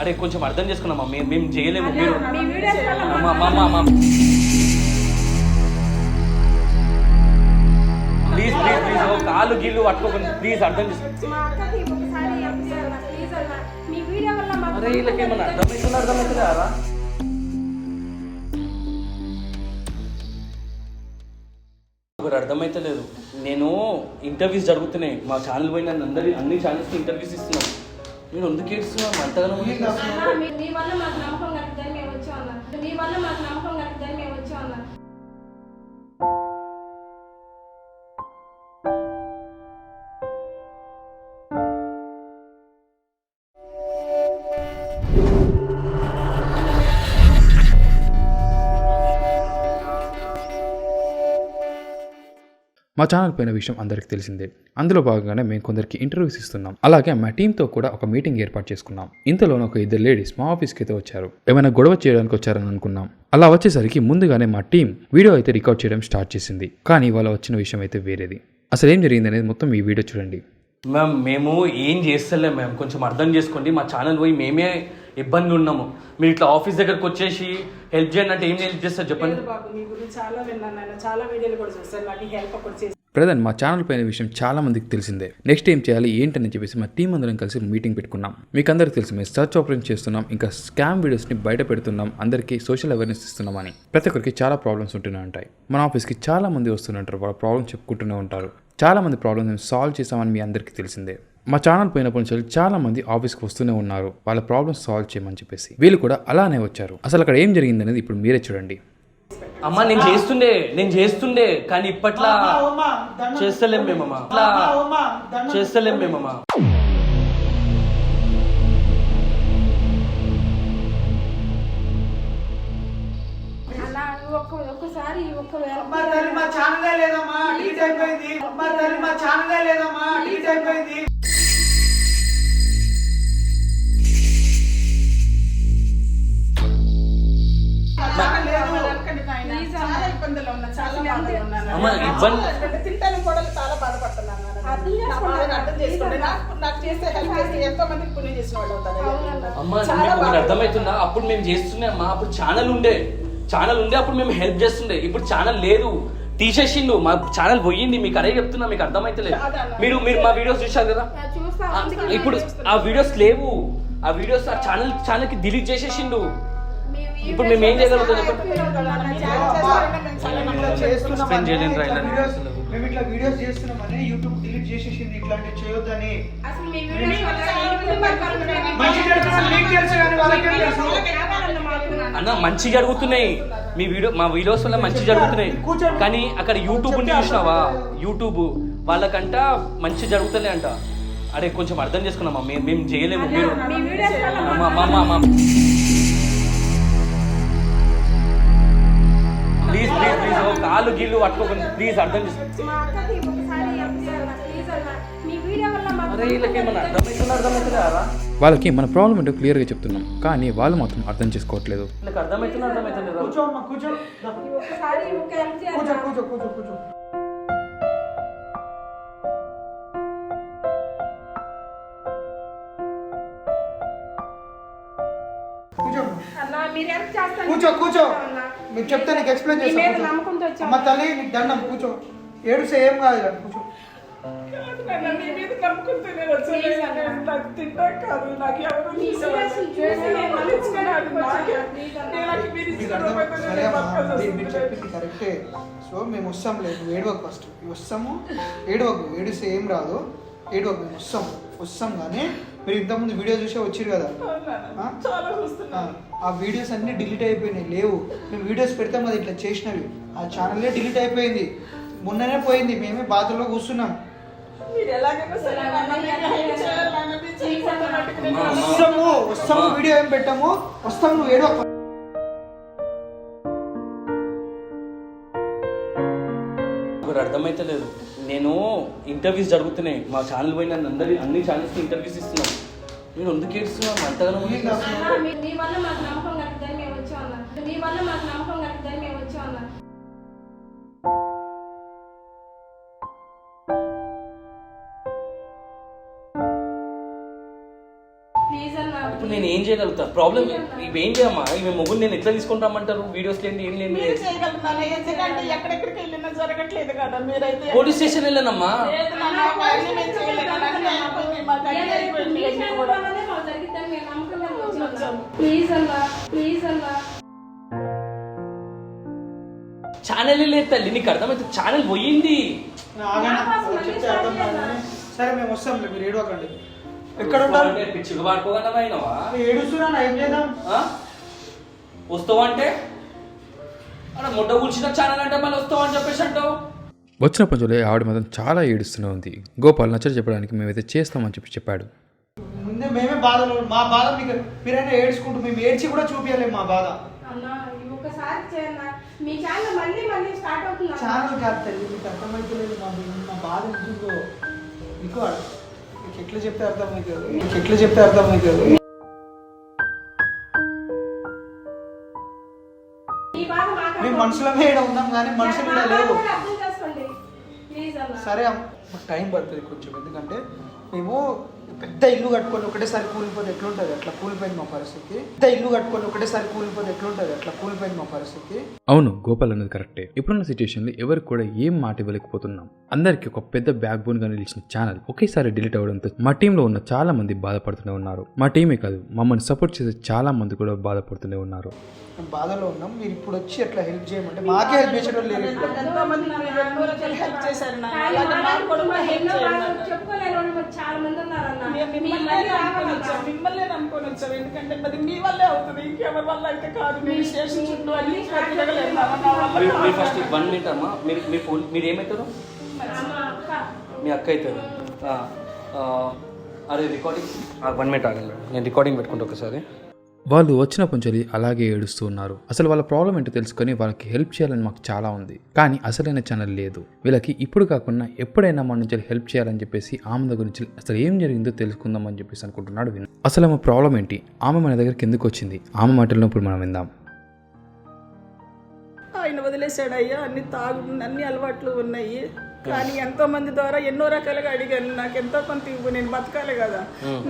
అరే కొంచెం అర్థం చేసుకున్నామా మేము మేము చేయలేము. మీరు. ప్లీజ్ ప్లీజ్ ప్లీజ్ కాలు గీళ్ళు పట్టుకోకండి. ప్లీజ్ అర్థం చేసుకో అరే వీళ్ళకి ఏమన్నా అర్థమవుతుందా అర్థమవుతుందా ఒకరు అర్థమైతలేదు. నేను ఇంటర్వ్యూస్ జరుగుతున్నాయి. మా ఛానల్ పోయి నన్ను అందరి అన్ని ఛానల్స్కి ఇంటర్వ్యూస్ ఇస్తున్నాం. నేను ఎందుకు ఏడుస్తున్నాం అంతగానో మీ వల్ల మాకు నమ్మకం కలుగుతుంది మేము వచ్చాం అన్న మీ వల్ల మాకు నమ్మకం కలుగుతుంది మేము వచ్చాం మా ఛానల్ పైన విషయం అందరికీ తెలిసిందే. అందులో భాగంగానే మేము కొందరికి ఇంటర్వ్యూస్ ఇస్తున్నాం. అలాగే మా టీంతో కూడా ఒక మీటింగ్ ఏర్పాటు చేసుకున్నాం. ఇంతలోనే ఒక ఇద్దరు లేడీస్ మా ఆఫీస్కి అయితే వచ్చారు. ఏమైనా గొడవ చేయడానికి వచ్చారని అనుకున్నాం. అలా వచ్చేసరికి ముందుగానే మా టీం వీడియో అయితే రికార్డ్ చేయడం స్టార్ట్ చేసింది. కానీ ఇవాళ వచ్చిన విషయం అయితే వేరేది. అసలు ఏం జరిగింది అనేది మొత్తం ఈ వీడియో చూడండి. మ్యామ్ మేము ఏం చేస్తలేం మ్యామ్ కొంచెం అర్థం చేసుకోండి. మా ఛానల్ పోయి మేమే ఇబ్బంది ఉన్నాము మీరు ఇట్లా ఆఫీస్ దగ్గరకు వచ్చేసి హెల్ప్ చేయండి అంటే ఏం హెల్ప్ చేస్తారు చెప్పండి? లేదు బాబు మీ గురించి చాలా విన్నాను నేను. చాలా వీడియోలు కూడా చూస్తాను నాకు హెల్ప్ ఒకటి చేసి ప్రజెంట్ మా ఛానల్ పైన విషయం చాలా మందికి తెలిసిందే. నెక్స్ట్ ఏం చేయాలి ఏంటని చెప్పేసి మా టీం అందరం కలిసి మీటింగ్ పెట్టుకున్నాం. మీకు అందరికీ తెలుసు మేము సర్చ్ ఆపరేషన్ చేస్తున్నాం ఇంకా స్కామ్ వీడియోస్ని బయట పెడుతున్నాం అందరికీ సోషల్ అవేర్నెస్ ఇస్తున్నామని ప్రతి ఒక్కరికి చాలా ప్రాబ్లమ్స్ ఉంటూనే ఉంటాయి మన ఆఫీస్కి చాలా మంది వస్తుంటారు వాళ్ళ ప్రాబ్లమ్స్ చెప్పుకుంటూనే ఉంటారు. చాలా మంది ప్రాబ్లమ్స్ మేము సాల్వ్ చేసామని మీ అందరికీ తెలిసిందే. మా ఛానల్ పోయినప్పటి నుంచి చాలా మంది ఆఫీస్కి వస్తూనే ఉన్నారు. వాళ్ళ ప్రాబ్లమ్స్ సాల్వ్ చేయమని చెప్పేసి. వీళ్ళు కూడా అలానే వచ్చారు. అసలు అక్కడ ఏం జరిగింది అనేది ఇప్పుడు మీరే చూడండి. అమ్మా నేను చేస్తుండే నేను చేస్తుండే కానీ ఇప్పట్లా చేస్తలేం మేమమ్మా చేస్తలేం మేమమ్మా ఒక్క ఒక్కసారి ఒక్కవేళ అమ్మా తల్లి మా ఛానలే లేదమ్మా. డిలీట్ అయిపోయింది. అమ్మా తల్లి మా ఛానలే లేదమ్మా. డిలీట్ అయిపోయింది. ఇబ్బందులు ఉన్నా చాలా బాధలు ఉన్నాను కూడా చాలా బాధపడుతున్నాను. అర్థమవుతుందా? అప్పుడు మేము చేస్తుండే అమ్మా అప్పుడు ఛానల్ ఉండే. ఛానల్ ఉండే అప్పుడు మేము హెల్ప్ చేస్తుండే. ఇప్పుడు ఛానల్ లేదు. తీసేసిండు. మా ఛానల్ పోయింది. మీకు అదే చెప్తున్నా మీకు అర్థమైతలేదు. మీరు మీరు మా వీడియోస్ చూశారు కదా? ఇప్పుడు ఆ వీడియోస్ లేవు. ఆ వీడియోస్ ఆ ఛానల్ ఛానల్కి డిలీట్ చేసేసిండు. ఇప్పుడు మేము ఏం చేయగలుగుతాం చెప్పండి చేస్తున్నామని, చేయలేను రా ఇలా. ఇట్లా వీడియోస్ మేము ఇట్లా వీడియోస్ చేస్తున్నామని యూట్యూబ్ డిలీట్ చేసేసింది ఇట్లాంటివి చేయొద్దని. మీ అన్న మంచి జరుగుతున్నాయి మీ వీడియో మా వీడియోస్ వల్ల మంచి జరుగుతున్నాయి. కానీ అక్కడ యూట్యూబ్ ఉండి చూసినావా? యూట్యూబ్ వాళ్ళకంట మంచి జరుగుతుంది అంట. అరే కొంచెం అర్థం చేసుకున్నామా? మేము మేము చేయలేము. మీరు మీ వీడియోస్ ప్లీజ్ ప్లీజ్ ఓ కాలు గీళ్ళు పట్టుకోకండి ప్లీజ్ అర్థం వీళ్ళకి మన ప్రాబ్లం ఏంటో క్లియర్గా చెప్తున్నాం. కానీ వాళ్ళు మాత్రం అర్థం చేసుకోవట్లేదు. కూర్చో కూర్చో. మీరు మీకు చెప్తే నీకు ఎక్స్ప్లెయిన్ చేస్తాను అమ్మ తల్లి నీకు దండం కూర్చో. ఏడుసే ఏం కాదు ఇక్కడ కూర్చో కరెక్టే. సో మేము వస్తాం లేదు ఏడవకు ఫస్ట్ వస్తాము ఏడవకు ఏడిస్తే ఏం రాదు. ఏడవకు మేము వస్తాం. వస్తాం కానీ మీరు ఇంతకుముందు వీడియో చూసే వచ్చిరు కదా? ఆ? వీడియోస్ అన్నీ డిలీట్ అయిపోయినాయి. లేవు. మేము వీడియోస్ పెడతాం కదా ఇట్లా చేసినవి. ఆ ఛానల్లే డిలీట్ అయిపోయింది. మొన్ననే పోయింది. మేమే బాధల్లో కూర్చున్నాం. వస్తాము వస్తాము వీడియో ఏం పెట్టాము. వస్తాము నువ్వు ఏడవకు ఒకరు అర్థమైతలేదు. నేను ఇంటర్వ్యూస్ జరుగుతున్నాయి. మా ఛానల్ పోయి నన్ను అందరి అన్ని ఛానల్స్కి ఇంటర్వ్యూస్ ఇస్తున్నాం. నేను ఎందుకు ఏడుస్తున్నాను అంతగానో చేయగలుగుతా ప్రాబ్లం ఇవేం చేయమ్మా? ఇవి మొగ్గులు నేను ఎట్లా తీసుకుంటామంటారు? వీడియోస్ లేని ఏం లేని మీరు చేయగలుగుతాను ఎందుకంటే ఎక్కడెక్కడికి వెళ్ళినా జరగట్లేదు కదా. మీరైతే పోలీస్ స్టేషన్ వెళ్ళానమ్మా. ప్లీజ్ అన్నా ప్లీజ్ అన్నా. ఛానల్ లేదు తల్లి నీకు అర్థమైతే ఛానల్ పోయింది. సరే మేము వస్తాంలే మీరు ఏడవకండి. ఎక్కడ ఉంటారు పిచ్చిగా పడుకోకుండా పోయినావా? ఏడుస్తున్నా ఏం చేద్దాం? వస్తావా అంటే ముడ్డ కూల్చిన ఛానల్ అంటే మళ్ళీ వస్తావా అని చెప్పేసి అంటావు. వచ్చిన పంచులే ఆవిడ మాత్రం చాలా ఏడుస్తూనే ఉంది. గోపాల్ నచ్చ చెప్పడానికి మేమైతే చేస్తామని చెప్పి చెప్పాడు. ముందే మేమే బాధలు మా బాధ మీకు మీరైనా ఏడ్చుకుంటూ మేము ఏడ్చి కూడా చూపించలేము మా బాధ. ఒకసారి చేయన్నా మీ ఛానల్ మళ్ళీ మళ్ళీ స్టార్ట్ అవుతుంది. ఛానల్ కాదు తల్లి మీకు అర్థమైతలేదు మా మా బాధ ఎందుకో? మీకు ఎట్లా చెప్తే అర్థమవుతుంది మీకు ఎట్లా చెప్తే బాధ మాకు మేము మనుషులమే ఉన్నాం కానీ మనుషులు లేవు అర్థం సరే అమ్మ, మాకు టైం పడుతుంది కొంచెం. ఎందుకంటే మేము పెద్ద ఇల్లు కట్టుకొని ఒకటేసారి కూలిపోతే ఎట్లుంటుంది? అట్లా కూలిపోయింది మా పరిస్థితి. పెద్ద ఇల్లు కట్టుకొని ఒకటేసారి కూలిపోతే ఎట్లుంటుంది? అట్లా కూలిపోయింది మా పరిస్థితి. అవును గోపాల్ అన్నది కరెక్టే. ఇప్పుడున్న సిచ్యువేషన్లో ఎవరికి కూడా ఏం మాట ఇవ్వలేకపోతున్నాం. అందరికీ ఒక పెద్ద బ్యాక్ బోన్గా నిలిచిన ఛానల్ ఒకేసారి డిలీట్ అవడంతో మా టీంలో ఉన్న చాలా మంది బాధపడుతూనే ఉన్నారు. మా టీమే కాదు మమ్మల్ని సపోర్ట్ చేసే చాలా మంది కూడా బాధపడుతూనే ఉన్నారు. మేము బాధలో ఉన్నాం. మీరు ఇప్పుడు వచ్చి అట్లా హెల్ప్ చేయమంటే మాకే హెల్ప్ చేసేటోళ్ళు లేరు ఇప్పుడు. ఎంతో మందికి మీరు ఎన్నో రకాల హెల్ప్ చేశారు నాన్న. కానీ అలాగే మాకు కూడా మిమ్మల్ని వచ్చాం. ఎందుకంటే అది మీ వల్లే అవుతుంది. ఇంకెవరి వల్ల అయితే కాదు. మీరు. ఫస్ట్ వన్ మినిట్ అమ్మా. మీరు మీ ఫోన్ మీరు ఏమవుతారు మీ అక్క అవుతారు అరే రికార్డింగ్ వన్ మినిట్ ఆగండి. నేను రికార్డింగ్ పెట్టుకుంటా ఒకసారి. వాళ్ళు వచ్చిన పుంచలి అలాగే ఏడుస్తూ ఉన్నారు. అసలు వాళ్ళ ప్రాబ్లం ఏంటో తెలుసుకొని వాళ్ళకి హెల్ప్ చేయాలని మాకు చాలా ఉంది. కానీ అసలైన ఛానల్ లేదు. వీళ్ళకి ఇప్పుడు కాకుండా ఎప్పుడైనా మన నుంచి హెల్ప్ చేయాలని చెప్పేసి ఆమె దగ్గర నుంచి అసలు ఏం జరిగిందో తెలుసుకుందాం అని చెప్పేసి అనుకుంటున్నాడు విను అసలు ఆమె ప్రాబ్లం ఏంటి? ఆమె మన దగ్గరికి ఎందుకు వచ్చింది? ఆమె మాటల్లో ఇప్పుడు మనం విందాం. ఆయన వదిలేశాడు అయ్యా అన్ని తాగు అన్ని అలవాట్లు ఉన్నాయి. కానీ ఎంతో మంది ద్వారా ఎన్నో రకాలుగా అడిగాను నాకు ఎంతో కొంత ఇవ్వు నేను బతకాలి కదా.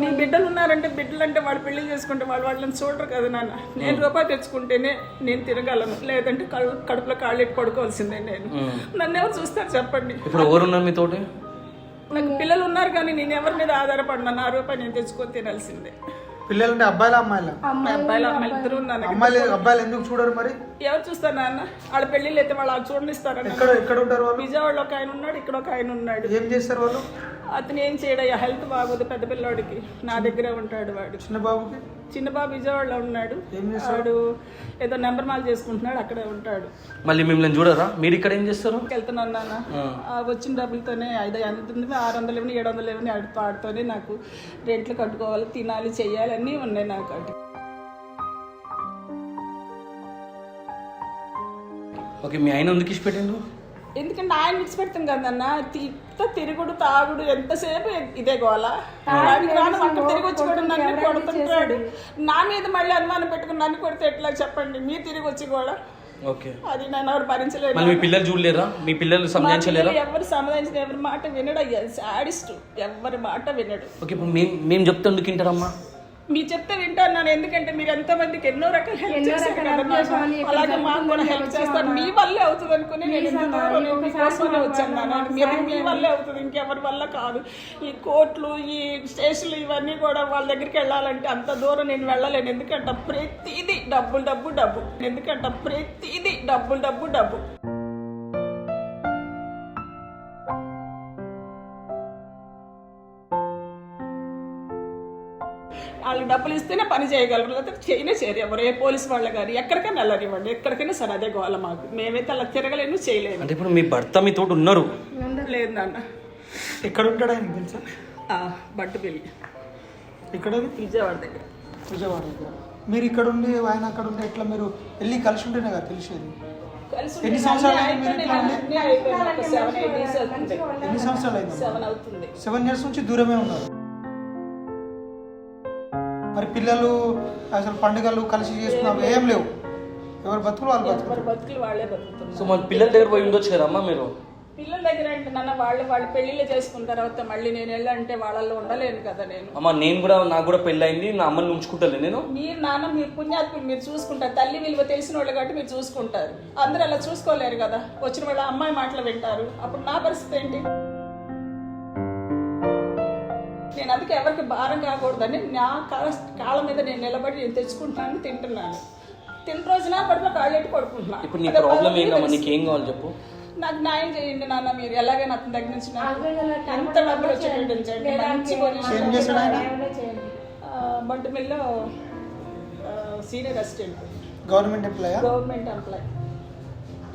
నీ బిడ్డలు ఉన్నారంటే బిడ్డలు అంటే వాళ్ళు పెళ్ళి చేసుకుంటే వాళ్ళు వాళ్ళని చూడరు కదా నాన్న. నేను రూపాయి తెచ్చుకుంటేనే నేను తిరగలను లేదంటే కళ్ళు కడుపులో కాళ్ళు ఎట్టి పడుకోవాల్సిందే నేను. నన్ను ఎవరు చూస్తారు చెప్పండి. ఇప్పుడు ఎవరున్నారు మీతోటి? నాకు పిల్లలు ఉన్నారు కానీ నేను ఎవరి మీద ఆధారపడినా నా రూపాయి నేను తెచ్చుకొని తినాల్సిందే. పిల్లలంటే అబ్బాయిలా అమ్మాయిలా? అబ్బాయిలు అమ్మాయిలు ఇద్దరు ఉన్నారు. నాకు. అమ్మాయిలు అబ్బాయిలు ఎందుకు చూడరు మరి? ఎవరు చూస్తారు నాన్న? వాళ్ళ పెళ్ళిళ్ళు అయితే వాళ్ళు చూడనిస్తారని ఎక్కడ ఎక్కడ ఉంటారు వాళ్ళు? విజయవాడలో ఒక ఆయన ఉన్నాడు ఇక్కడ ఒక ఆయన ఉన్నాడు. ఏం చేస్తారు వాళ్ళు? అతను ఏం చేయడయ్యా హెల్త్ బాగోదు పెద్ద పిల్లోడికి. నా దగ్గరే ఉంటాడు వాడు. చిన్న బాబుకి? చిన్న బాబు విజయవాడలో ఉన్నాడు. ఏం వాడు ఏదో నెంబర్ మాల్ చేసుకుంటున్నాడు అక్కడే ఉంటాడు. మళ్ళీ మిమ్మల్ని చూడరా? మీరు ఇక్కడ ఏం చేస్తారు? వెళ్తున్నాను నాన్న. ఆ. వచ్చిన డబ్బులతోనే ఐదు ఎంత ఉంది ఆరు వందలు ఇవ్వని ఏడు వందలు ఇవ్వని ఆడి పాడుతోనే నాకు రెంట్లు కట్టుకోవాలి తినాలి చెయ్యాలి అన్నీ ఉన్నాయి నాకు అటు. ఓకే మీ ఆయన ఎందుకు ఇచ్చి పెట్టిండు ఎందుకంటే ఆయన విడిచిపెడతాం కదన్న తిత్త తిరుగుడు తాగుడు ఎంతసేపు ఇదే గోల? అక్కడ తిరిగి వచ్చి కూడా నన్ను కొడుతుంటాడు. నా మీద మళ్ళీ అనుమానం పెట్టుకుని నన్ను కొడితే ఎట్లా చెప్పండి? మీరు తిరిగి వచ్చి కూడా ఓకే. అది నన్ను ఎవరు భరించలేరు మళ్ళీ మీ పిల్లలు చూడలేరా? మీ పిల్లలు సంజాయించలేరా ఎవరు సమాధానించిన ఎవరి మాట వినడు అయ్యా. సాడిస్ట్. ఎవరి మాట వినడు. ఓకే ఇప్పుడు మేము మేము చెప్తే ఎందుకు వింటారమ్మా? మీరు చెప్తే వింటాను నేను ఎందుకంటే మీరు ఎంతో మందికి ఎన్నో రకాల హెల్ప్ ఇక్కడ అలాగే మాకు కూడా హెల్ప్ చేస్తారు. మీ వల్లే అవుతుంది అనుకుని నేను ఇంత దూరం నేను మీకోసమే వచ్చాను. మీరు మీ వల్లే అవుతుంది ఇంకెవరి వల్ల కాదు. ఈ కోర్టులు ఈ స్టేషన్లు ఇవన్నీ కూడా వాళ్ళ దగ్గరికి వెళ్ళాలంటే అంత దూరం నేను వెళ్ళలేను. ఎందుకంటే ప్రతిదీ డబ్బులు డబ్బు డబ్బు. ఎందుకంటే ప్రతిదీ డబ్బులు డబ్బు డబ్బు. వాళ్ళకి డబ్బులు ఇస్తేనే పని చేయగలరు. లేకపోతే చేయనే చేయరు ఎవరు ఏ పోలీస్ వాళ్ళ గారు ఎక్కడికైనా వెళ్ళనివ్వండి. ఎక్కడికైనా సరే అదే గోల మాకు. మేమైతే అలా తిరగలేను చేయలేను. అంటే ఇప్పుడు మీ భర్త మీతోటి ఉన్నారు. లేదు నాన్న. ఎక్కడ ఉంటాడు ఆయన తెలుసా? ఆ, బట్టు పెళ్ళి ఇక్కడ విజయవాడ దగ్గర. విజయవాడ దగ్గర. మీరు ఇక్కడ ఉండి ఆయన అక్కడ ఉంటే ఎట్లా మీరు వెళ్ళి కలిసి ఉంటేనే కదా తెలిసేది. ఎన్ని సంవత్సరాలు ఉండి? ఎన్ని సంవత్సరాలు అయింది? సెవెన్ ఇయర్స్ నుంచి దూరమే ఉన్నారు. మరి పిల్లలు అసలు పండుగలు కలిసి చేసుకున్నాం ఏం లేవు. ఎవరు బతుకులు వాళ్ళు బతుకులు వాళ్ళే బతుకుతున్నారు. సో మన పిల్లల దగ్గర పోయి ఉండొచ్చు కదా అమ్మా మీరు? పిల్లల దగ్గర అంటే నాన్న వాళ్ళు వాళ్ళు పెళ్ళిళ్ళు చేసుకున్న తర్వాత మళ్ళీ నేను వెళ్ళంటే వాళ్ళల్లో ఉండలేను కదా నేను. అమ్మ నేను కూడా నాకు కూడా పెళ్ళయింది నా అమ్మని ఉంచుకుంటాను నేను. మీరు నాన్న మీరు పుణ్యాత్ములు మీరు చూసుకుంటారు. తల్లి విలువ తెలిసిన వాళ్ళు కాబట్టి మీరు చూసుకుంటారు. అందరూ అలా చూసుకోలేరు కదా. వచ్చిన వాళ్ళ అమ్మాయి మాటలు వింటారు. అప్పుడు నా పరిస్థితి ఏంటి? నేను అందుకే ఎవరికి భారం కాకూడదని నా కాళ్ళ కాళ్ళ మీద నేను నిలబడి నేను తెచ్చుకుంటున్నాను తింటున్నాను. తిన్న రోజున కడుపులో కాళ్ళెట్టి పడుకుంటున్నాను ఇప్పుడు నీ ప్రాబ్లం ఏందమ్మా నీకేం కావాలి చెప్పు. నాకు న్యాయం చేయండి నాన్న మీరు. ఎలాగైనా అతని దగ్గర నుంచి నాకు ఎంత డబ్బులు వచ్చేటట్టు మంచి ఏం బంటుమిల్లో సీనియర్ అసిస్టెంట్ గవర్నమెంట్ ఎంప్లాయా గవర్నమెంట్ ఎంప్లాయ్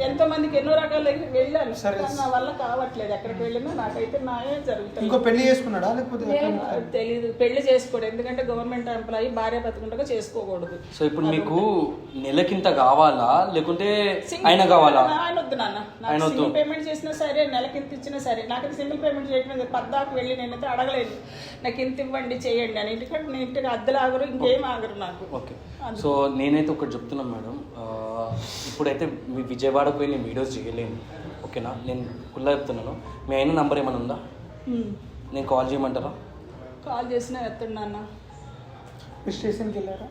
ఎంతో మందికి ఎన్నో రకాల వెళ్ళాను సరే. నా వల్ల కావట్లేదు. ఎక్కడికి వెళ్ళినా నాకైతే న్యాయం జరుగుతుంది. ఇంకో పెళ్ళి చేసుకున్నాడా? లేకపోతే? తెలియదు పెళ్ళి చేసుకోడు. ఎందుకంటే గవర్నమెంట్ ఎంప్లాయీ భార్య బతుకుండగా చేసుకోకూడదు. సో ఇప్పుడు మీకు నెలకింత కావాలా? లేకుంటే ఆయన కావాలా? ఆయన వద్దు నాన్న. సింగిల్ పేమెంట్ చేసినా సరే నెలకి ఇంత ఇచ్చినా సరే నాకు సింగిల్ పేమెంట్ చేయడం పద్దాకు వెళ్ళి నేనైతే అడగలేదు. నాకు ఇంత ఇవ్వండి చేయండి అని. ఇంటికంటే నేను ఇంటికి అద్దెలు ఆగరు ఇంకేం ఆగరు నాకు. ఓకే. సో నేనైతే ఒకటి చెప్తున్నాను మేడం. ఇప్పుడైతే మీ విజయవాడకు పోయి నేను వీడియోస్ చేయలేను. ఓకేనా? నేను కుల్లా చెప్తున్నాను. మీ అయిన నంబర్ ఏమైనా ఉందా. నేను కాల్ చేయమంటారా? కాల్ చేసినా ఎత్తండి నాన్న. మీరు స్టేషన్కి వెళ్ళారా?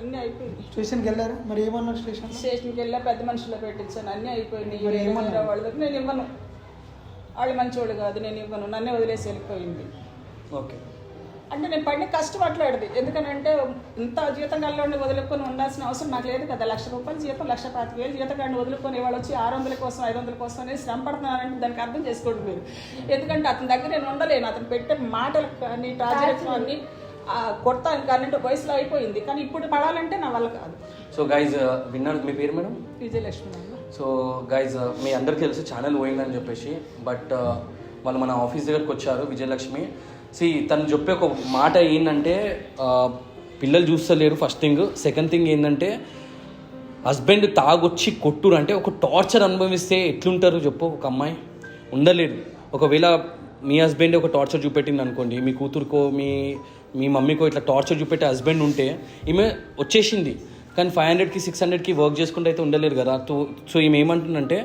అన్నీ అయిపోయింది స్టేషన్కి వెళ్ళారా? మరి ఏమన్నారు స్టేషన్ స్టేషన్కి వెళ్ళా పెద్ద మనుషులు పెట్టించాను. అన్నీ అయిపోయినాయి? వాళ్ళ దగ్గర? నేను ఇవ్వను. వాళ్ళు మంచివాళ్ళు కాదు నేను ఇవ్వను. నన్నే వదిలేసి వెళ్ళిపోయింది. ఓకే. అంటే నేను పడిన కష్టం అట్లాడిది ఎందుకంటే ఇంత జీతగాళ్ళని వదులుకొని ఉండాల్సిన అవసరం నాకు లేదు కదా. లక్ష రూపాయలు జీతం లక్ష పాతిక వేలు జీతగాడిని వదులుకొని వాళ్ళు వచ్చి ఆరు వందల కోసం ఐదు వందల కోసం అనేది శ్రమ పడుతున్నారంటే దానికి అర్థం చేసుకోండి మీరు. ఎందుకంటే అతని దగ్గర నేను ఉండలేను. అతను పెట్టే మాటలు కానీ టార్చర్ కానీ కొడతాను కానీ వయసులో అయిపోయింది. కానీ ఇప్పుడు పడాలంటే నా వల్ల కాదు. సో గైజ్ విన్నారు మీ పేరు మేడం? విజయలక్ష్మి సో గైజ్ మీ అందరికీ తెలుసు ఛానల్ పోయిందని చెప్పేసి. బట్ వాళ్ళు మన ఆఫీస్ దగ్గరకు వచ్చారు విజయలక్ష్మి. సి తను చెప్పే ఒక మాట ఏంటంటే పిల్లలు చూస్తలేరు ఫస్ట్ థింగ్ సెకండ్ థింగ్ ఏంటంటే హస్బెండ్ తాగొచ్చి కొట్టురు అంటే ఒక టార్చర్ అనుభవిస్తే ఎట్లుంటారు చెప్పు ఒక అమ్మాయి? ఉండలేరు ఒకవేళ మీ హస్బెండ్ ఒక టార్చర్ చూపెట్టింది అనుకోండి మీ కూతురుకో మీ మీ మమ్మీకో ఇట్లా టార్చర్ చూపెట్టే హస్బెండ్ ఉంటే ఈమె వచ్చేసింది. కానీ ఫైవ్ హండ్రెడ్కి సిక్స్ హండ్రెడ్కి వర్క్ చేసుకుంటే అయితే ఉండలేరు కదా. సో సో ఈమె ఏమంటుందంటే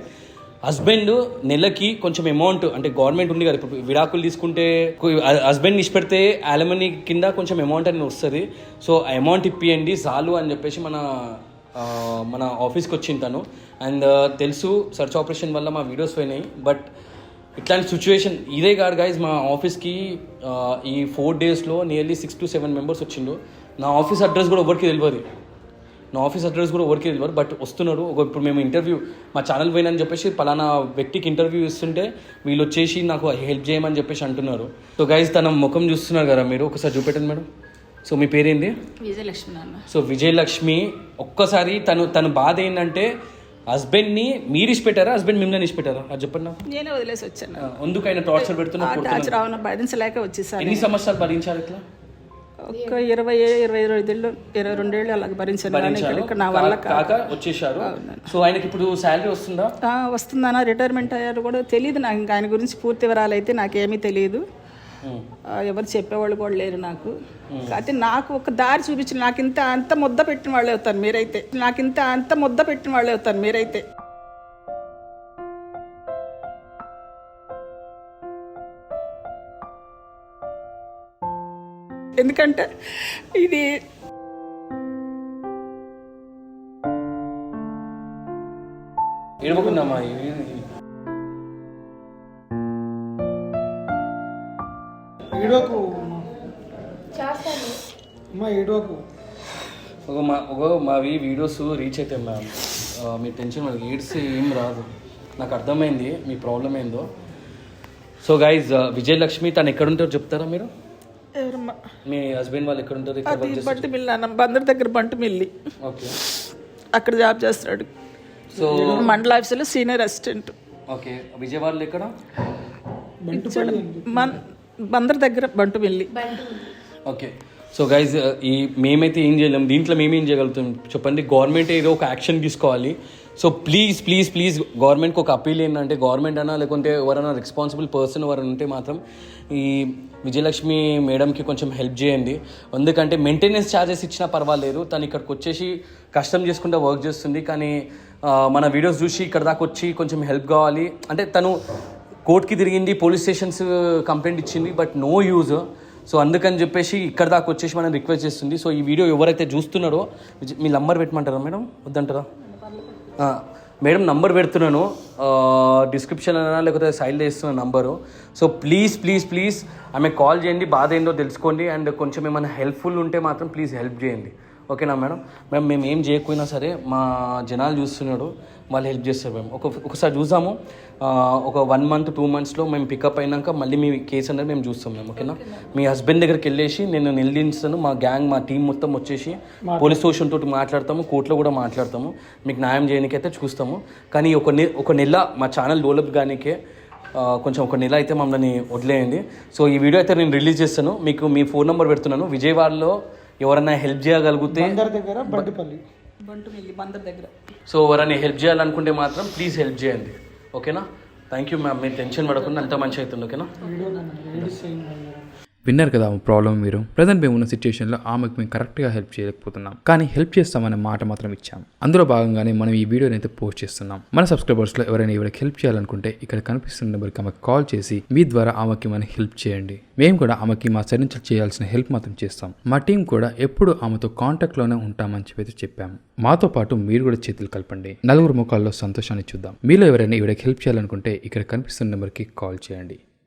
హస్బెండ్ నెలకి కొంచెం అమౌంట్ అంటే గవర్నమెంట్ ఉంది కదా ఇప్పుడు విడాకులు తీసుకుంటే హస్బెండ్ ఇచ్చిపెడితే అలమనీ కింద కొంచెం అమౌంట్ అనేది వస్తుంది. సో ఆ అమౌంట్ ఇప్పియండి చాలు అని చెప్పేసి మన మన ఆఫీస్కి వచ్చింది తను. అండ్ తెలుసు సర్చ్ ఆపరేషన్ వల్ల మా వీడియోస్ పోయినాయి. బట్ ఇట్లాంటి సిచ్యువేషన్ ఇదే కాదు గైజ్ మా ఆఫీస్కి ఈ ఫోర్ డేస్లో nearly six to seven members వచ్చిండు నా ఆఫీస్ అడ్రస్ కూడా ఎవరికి తెలియదు నా ఆఫీస్ అడ్రస్ కూడా ఎవరికి తెలియదు. బట్ వస్తున్నారు ఒక ఇప్పుడు మేము ఇంటర్వ్యూ మా ఛానల్ పోయినని చెప్పేసి పలానా వ్యక్తికి ఇంటర్వ్యూ ఇస్తుంటే వీళ్ళు వచ్చేసి నాకు హెల్ప్ చేయమని చెప్పేసి అంటున్నారు. సో గైజ్ తన ముఖం చూస్తున్నారు కదా మీరు? ఒకసారి చూపెట్టండి మేడం. సో మీ పేరేంది? విజయలక్ష్మి సో విజయలక్ష్మి ఒక్కసారి తను తన బాధ ఏంటంటే హస్బెండ్ని మీరు ఇచ్చిపెట్టారా? హస్బెండ్ మిమ్మల్ని ఇచ్చిపెట్టారా? అది చెప్పండి నాకు. నేనే వదిలేసి వచ్చాను. ఎందుకు ఆయన టార్చర్ పెడుతున్నా భరించలేక వచ్చేసాను. ఎన్ని సంవత్సరాలు భరించారు ఇట్లా? ఒక ఇరవై ఇరవై ఐదేళ్ళు ఇరవై రెండేళ్ళు అలాగే భరించాను నా వల్ల కాక వచ్చేసారు సో ఆయనకి ఇప్పుడు శాలరీ వస్తుందా? వస్తుందన్న రిటైర్మెంట్ అయ్యారు కూడా తెలియదు నాకు. ఇంకా ఆయన గురించి పూర్తి వివరాలు అయితే నాకేమీ తెలియదు ఎవరు చెప్పేవాళ్ళు కూడా లేరు నాకు. అయితే నాకు ఒక దారి చూపించిన నాకు ఇంత అంత ముద్ద పెట్టిన వాళ్ళే అవుతారు మీరైతే. నాకు ఇంత అంత ముద్ద పెట్టిన వాళ్ళే అవుతారు మీరైతే. ఎందుకంటే ఇది అమ్మా ఒక మా ఒక మావి వీడియోస్ రీచ్ అవుతాయి మ్యామ్. మీ టెన్షన్ మనకి ఎయిడ్స్ ఏం రాదు. నాకు అర్థమైంది మీ ప్రాబ్లం ఏందో. సో గైజ్ విజయలక్ష్మి తను ఎక్కడుంటారో చెప్తారా మీరు? మీ హస్బెండ్ వాళ్ళు ఎక్కడ ఉంటారు? ఇక్కడ అది బంటి మిల్లి అన్న బందర్ దగ్గర బంటి మిల్లి. ఓకే. అక్కడ జాబ్ చేస్తాడు. సో మండల ఆఫీసులో సీనియర్ అసిస్టెంట్. ఓకే. విజయవాడలో ఎక్కడ? మన్ బందర్ దగ్గర బంటు మిల్లి. ఓకే. సో గైజ్ ఈ మేమైతే ఏం చేయలేం. దీంట్లో మేమేం చేయగలుగుతాం? చెప్పండి గవర్నమెంట్ ఏదో ఒక యాక్షన్ తీసుకోవాలి. సో ప్లీజ్ ప్లీజ్ ప్లీజ్ గవర్నమెంట్కి ఒక అప్పీల్ ఏంటంటే గవర్నమెంట్ అన్నా లేకుంటే ఎవరైనా రెస్పాన్సిబుల్ పర్సన్ ఎవరైనా ఉంటే మాత్రం ఈ విజయలక్ష్మి మేడంకి కొంచెం హెల్ప్ చేయండి. ఎందుకంటే మెయింటెనెన్స్ ఛార్జెస్ ఇచ్చినా పర్వాలేదు. తను ఇక్కడికి వచ్చేసి కష్టం చేసుకుంటే వర్క్ చేస్తుంది. కానీ మన వీడియోస్ చూసి ఇక్కడ దాకా వచ్చి కొంచెం హెల్ప్ కావాలి. అంటే తను కోర్టుకి తిరిగింది పోలీస్ స్టేషన్స్ కంప్లైంట్ ఇచ్చింది బట్ నో యూజ్ సో అందుకని చెప్పేసి ఇక్కడ దాకా వచ్చేసి మనం రిక్వెస్ట్ చేస్తుంది. సో ఈ వీడియో ఎవరైతే చూస్తున్నారో మీ నంబర్ పెట్టమంటారా మేడం? వద్దంటారా? మేడం నంబర్ పెడుతున్నాను. డిస్క్రిప్షన్ అయినా లేకపోతే సైల్ చేస్తున్న number. So please please please ఆమె కాల్ చేయండి. బాధ ఏందో తెలుసుకోండి. అండ్ కొంచెం ఏమైనా హెల్ప్ఫుల్ ఉంటే మాత్రం ప్లీజ్ హెల్ప్ చేయండి. ఓకేనా మేడం? మేము మేము ఏం చేయకపోయినా సరే మా జనాలు చూస్తున్నాడు వాళ్ళు హెల్ప్ చేస్తారు మేము ఒక ఒకసారి చూసాము ఒక వన్ మంత్ టూ మంత్స్లో మేము పికప్ అయినాక మళ్ళీ మీ కేసు అనేది మేము చూస్తాం మేము ఓకేనా? మీ హస్బెండ్ దగ్గరికి వెళ్ళేసి నేను నిలదీస్తాను మా గ్యాంగ్ మా టీం మొత్తం వచ్చేసి పోలీస్ స్టేషన్ తోటి మాట్లాడతాము కోర్టులో కూడా మాట్లాడతాము. మీకు న్యాయం చేయడానికి అయితే చూస్తాము. కానీ ఒక నె ఒక నెల మా ఛానల్ డెవలప్ కానీకే కొంచెం ఒక నెల అయితే మమ్మల్ని వదిలేయండి. సో ఈ వీడియో అయితే నేను రిలీజ్ చేస్తాను. మీకు మీ ఫోన్ నెంబర్ పెడుతున్నాను. విజయవాడలో ఎవరైనా హెల్ప్ చేయగలిగితే అందరి దగ్గర బండిపల్లి. బంటు మిల్లి బందర్ దగ్గర. సో ఎవరైనా హెల్ప్ చేయాలనుకుంటే మాత్రం ప్లీజ్ హెల్ప్ చేయండి. ఓకేనా థ్యాంక్ యూ మ్యామ్ మీరు టెన్షన్ పడకుండా అంతా మంచి అవుతుంది ఓకేనా విన్నారు కదా ఆమె ప్రాబ్లం మీరు? ప్రజెంట్ మేము ఉన్న సిచ్యువేషన్లో ఆమెకు మేము కరెక్ట్గా హెల్ప్ చేయలేకపోతున్నాం. కానీ హెల్ప్ చేస్తామనే మాట మాత్రం ఇచ్చాం. అందులో భాగంగానే మనం ఈ వీడియోని అయితే పోస్ట్ చేస్తున్నాం. మన సబ్స్క్రైబర్స్లో ఎవరైనా ఎవరికి హెల్ప్ చేయాలనుకుంటే ఇక్కడ కనిపిస్తున్న నెంబర్కి ఆమెకు కాల్ చేసి మీ ద్వారా ఆమెకి మనం హెల్ప్ చేయండి. మేము కూడా ఆమెకి మా సైడ్ నుంచి చేయాల్సిన హెల్ప్ మాత్రం చేస్తాం. మా టీం కూడా ఎప్పుడు ఆమెతో కాంటాక్ట్లోనే ఉంటామని చెప్పి అయితే చెప్పాము మాతో పాటు మీరు కూడా చేతులు కలపండి. నలుగురు ముఖాల్లో సంతోషాన్ని చూద్దాం. మీలో ఎవరైనా ఇవిడకి హెల్ప్ చేయాలనుకుంటే ఇక్కడ కనిపిస్తున్న నెంబర్కి కాల్ చేయండి.